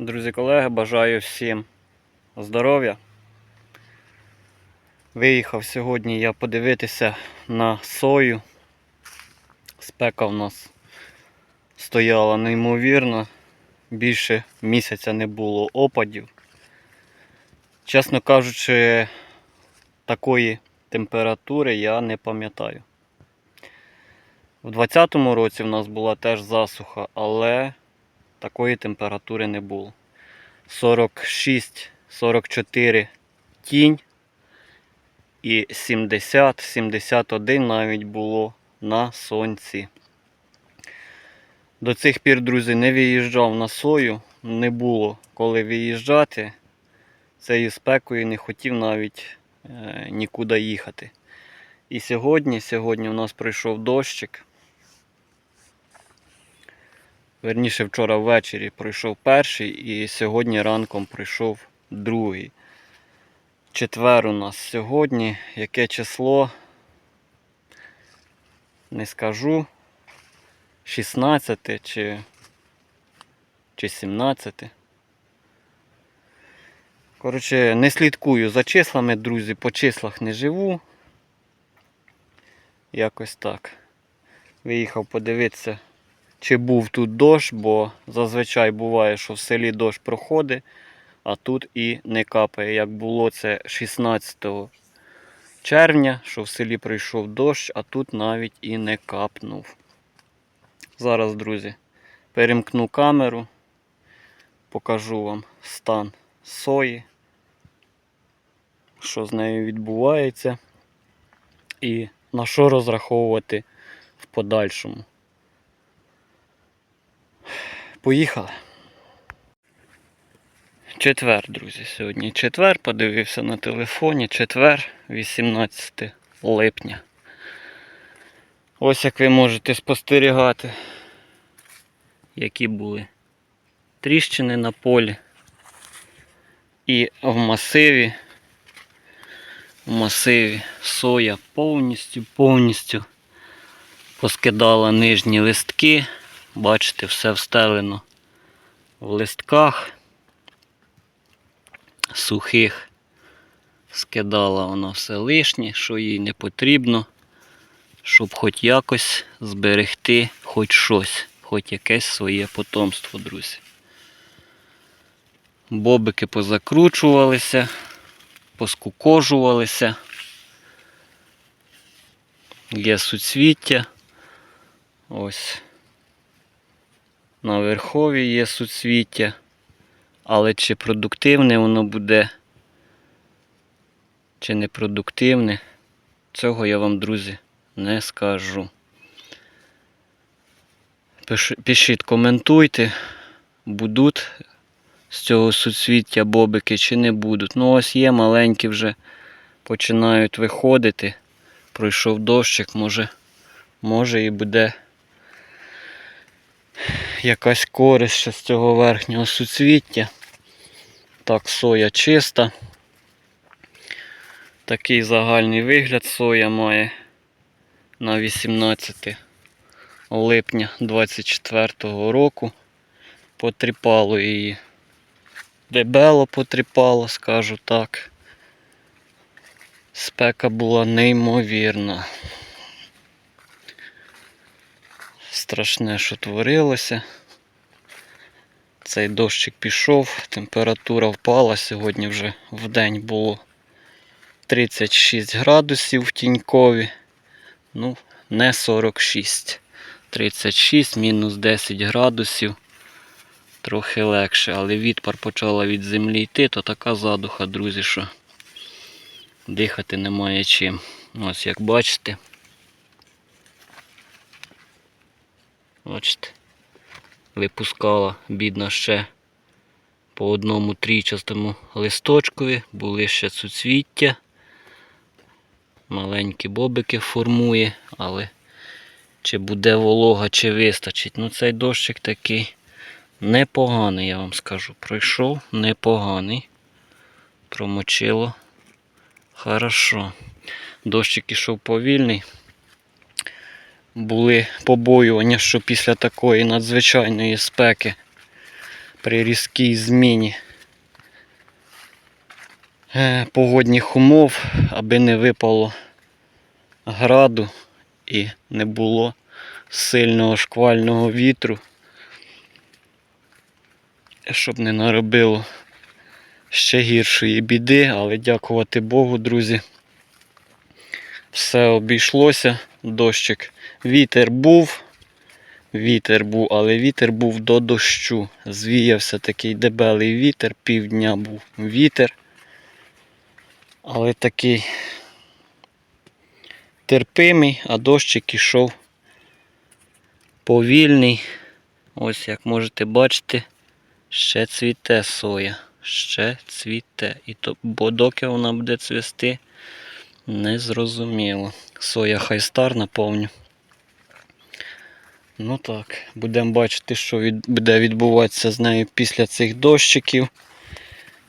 Друзі, колеги, бажаю всім здоров'я. Виїхав сьогодні я подивитися на сою. Спека в нас стояла неймовірно. Більше місяця не було опадів. Чесно кажучи, такої температури я не пам'ятаю. У 2020 році в нас була теж засуха, але такої температури не було. 46-44 тінь і 70-71 навіть було на сонці. До цих пір, друзі, не виїжджав на сою, не було коли виїжджати. Цією спекою не хотів навіть е, нікуди їхати. І сьогодні, сьогодні у нас прийшов дощик. Верніше вчора ввечері пройшов перший і сьогодні ранком прийшов другий. Четвер у нас сьогодні. Яке число? Не скажу. 16 чи, чи 17. Коротше, не слідкую за числами, друзі, по числах не живу. Якось так. Виїхав подивитися чи був тут дощ, бо зазвичай буває, що в селі дощ проходить, а тут і не капає. Як було це 16 червня, що в селі прийшов дощ, а тут навіть і не капнув. Зараз, друзі, перемкну камеру, покажу вам стан сої, що з нею відбувається, і на що розраховувати в подальшому. Поїхали. Четвер, друзі, сьогодні четвер, подивився на телефоні. Четвер, 18 липня. Ось як ви можете спостерігати, які були тріщини на полі. І в масиві, в масиві соя повністю, повністю поскидала нижні листки. Бачите, все встелено в листках сухих. Скидала вона все лишнє, що їй не потрібно, щоб хоч якось зберегти хоч щось, хоч якесь своє потомство, друзі. Бобики позакручувалися, поскукожувалися. Є суцвіття. Ось. На верхові є суцвіття, але чи продуктивне воно буде, чи не продуктивне, цього я вам, друзі, не скажу. Пишіть, коментуйте, будуть з цього суцвіття бобики чи не будуть. Ну, ось є маленькі вже починають виходити. Пройшов дощик, може, може і буде якась користь ще з цього верхнього суцвіття. Так, соя чиста. Такий загальний вигляд соя має на 18 липня 24 року. Потріпало її. Дебело потріпало, скажу так. Спека була неймовірна. Страшне, що творилося. Цей дощик пішов, температура впала. Сьогодні вже в день було 36 градусів в тінькові. Ну, не 46. 36, мінус 10 градусів. Трохи легше, але відпар почала від землі йти, то така задуха, друзі, що дихати немає чим. Ось як бачите. Бачите, випускала бідна ще по одному трійчастому листочкові, були ще суцвіття. Маленькі бобики формує, але чи буде волога, чи вистачить. Ну цей дощик такий непоганий, я вам скажу. Пройшов непоганий. Промочило. Хорошо. Дощик ішов повільний були побоювання, що після такої надзвичайної спеки при різкій зміні е, погодних умов, аби не випало граду і не було сильного шквального вітру, щоб не наробило ще гіршої біди, але дякувати Богу, друзі. Все обійшлося, дощик. Вітер був, вітер був, але вітер був до дощу. Звіявся такий дебелий вітер, півдня був вітер. Але такий терпимий, а дощик ішов повільний. Ось як можете бачити, ще цвіте соя. Ще цвіте. І то, бо доки вона буде цвісти, не зрозуміло. Соя хайстар наповню. Ну так, будемо бачити, що від, буде відбуватися з нею після цих дощиків.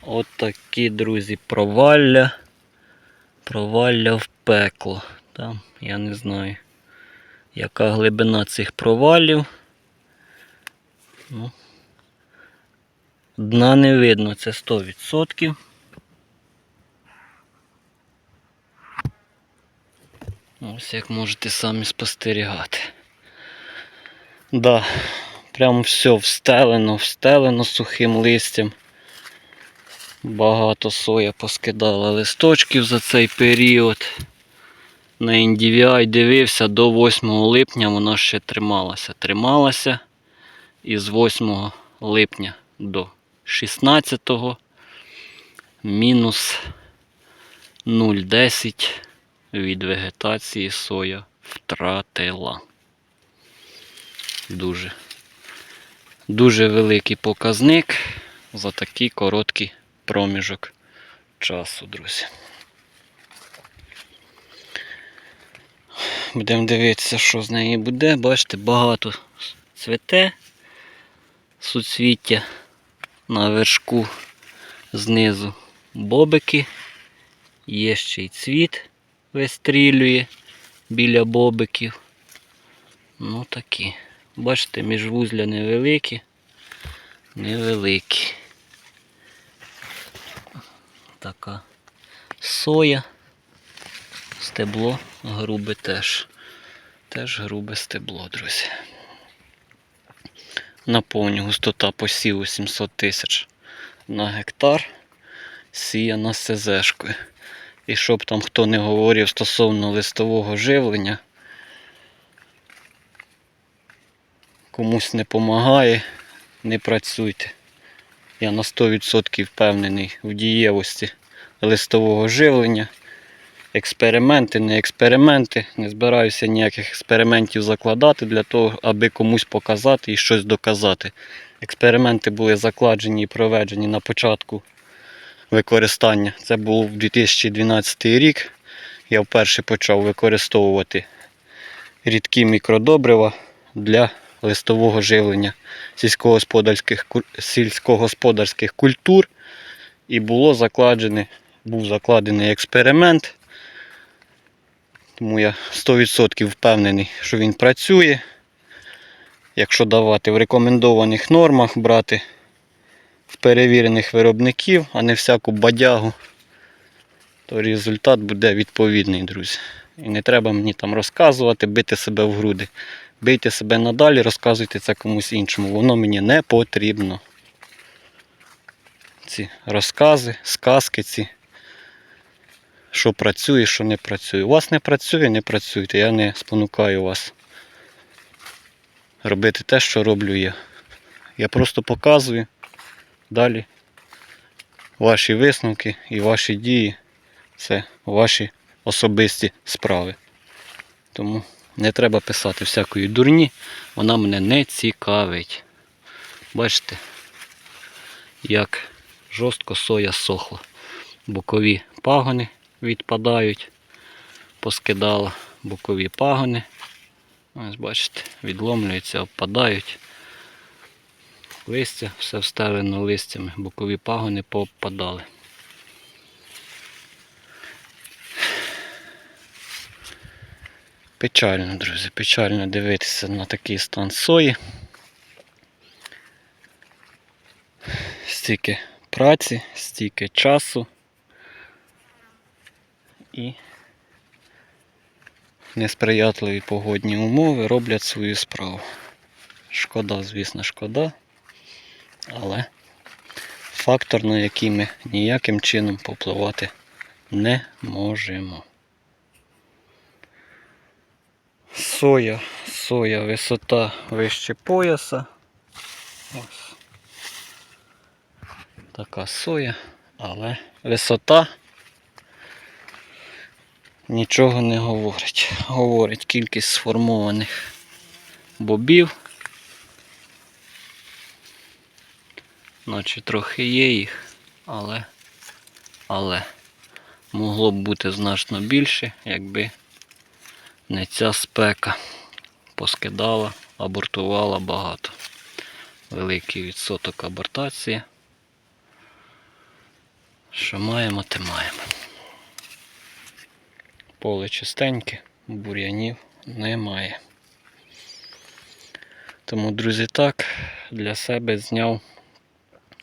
От такі, друзі, провалля. Провалля в пекло. Там, я не знаю, яка глибина цих провалів. Ну, Дна не видно, це 100%. Ось як можете самі спостерігати. Да, прям все встелено, встелено сухим листям. Багато соя поскидала листочків за цей період. На NDVI дивився до 8 липня вона ще трималася. Трималася і з 8 липня до 16 мінус 0,10 від вегетації соя втратила. Дуже, дуже великий показник за такий короткий проміжок часу, друзі. Будемо дивитися, що з неї буде. Бачите, багато цвете суцвіття на вершку знизу бобики. Є ще й цвіт вистрілює біля бобиків. Ну такі. Бачите, міжвузля невеликі, невеликі. Така соя. Стебло грубе теж. Теж грубе стебло, друзі. Наповню густота посіву 700 тисяч на гектар. Сіяна СЗшкою. І щоб там хто не говорив стосовно листового живлення, комусь не допомагає, не працюйте. Я на 100% впевнений в дієвості листового живлення. Експерименти, не експерименти. Не збираюся ніяких експериментів закладати для того, аби комусь показати і щось доказати. Експерименти були закладені і проведені на початку використання. Це був 2012 рік. Я вперше почав використовувати рідкі мікродобрива для листового живлення сільськогосподарських, сільськогосподарських культур. І було закладений, був закладений експеримент. Тому я 100% впевнений, що він працює. Якщо давати в рекомендованих нормах, брати з перевірених виробників, а не всяку бадягу, то результат буде відповідний, друзі. І не треба мені там розказувати, бити себе в груди. Бийте себе надалі, розказуйте це комусь іншому. Воно мені не потрібно. Ці розкази, сказки ці. Що працює, що не працює. У вас не працює, не працюйте. Я не спонукаю вас робити те, що роблю я. Я просто показую далі ваші висновки і ваші дії. Це ваші особисті справи. Тому не треба писати всякої дурні, вона мене не цікавить. Бачите, як жорстко соя сохла. Бокові пагони відпадають, поскидала бокові пагони. Ось бачите, відломлюються, обпадають. Листя, все встелено листями, бокові пагони поопадали. Печально, друзі, печально дивитися на такий стан сої. стільки праці, стільки часу і несприятливі погодні умови роблять свою справу. Шкода, звісно, шкода, але фактор, на який ми ніяким чином попливати не можемо. Соя, соя, висота вище пояса. Ось. Така соя, але висота нічого не говорить. Говорить кількість сформованих бобів. Наче трохи є їх, але, але могло б бути значно більше, якби не ця спека поскидала, абортувала багато. Великий відсоток абортації. Що маємо, те маємо. Поле чистеньке, бур'янів немає. Тому, друзі, так, для себе зняв.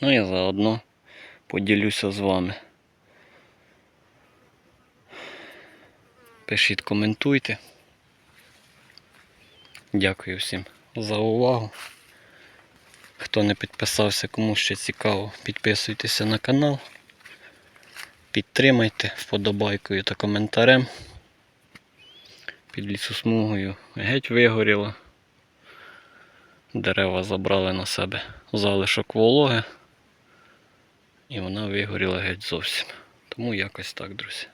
Ну і заодно поділюся з вами. Пишіть, коментуйте. Дякую всім за увагу. Хто не підписався, кому ще цікаво, підписуйтеся на канал. Підтримайте вподобайкою та коментарем. Під лісосмугою геть вигоріло. Дерева забрали на себе залишок вологи. І вона вигоріла геть зовсім. Тому якось так, друзі.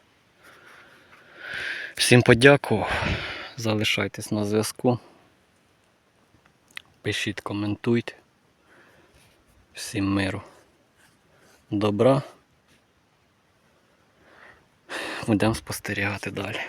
Всім подякував. Залишайтесь на зв'язку. Пишіть, коментуйте. Всім миру. Добра. Будемо спостерігати далі.